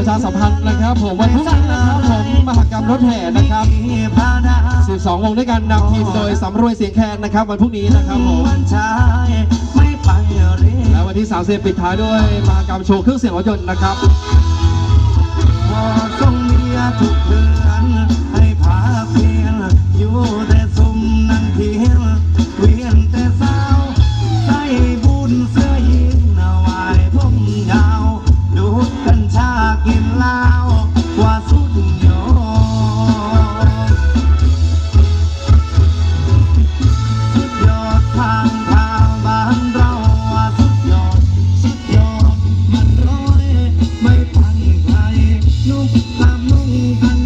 ประชาสัมพันธ์นะครับผมวันพุธนะครับผมมหกรรมรถแห่นะครับ12วงด้วยกันนำทีมโดยสำรวยเสียงแคนนะครับ วันพรุ่งนี้นะครับผมและวันที่3เซปิดท้ายด้วยมหกรรมโชว์เครื่องเสียงรถยนต์นะครับ Thank you.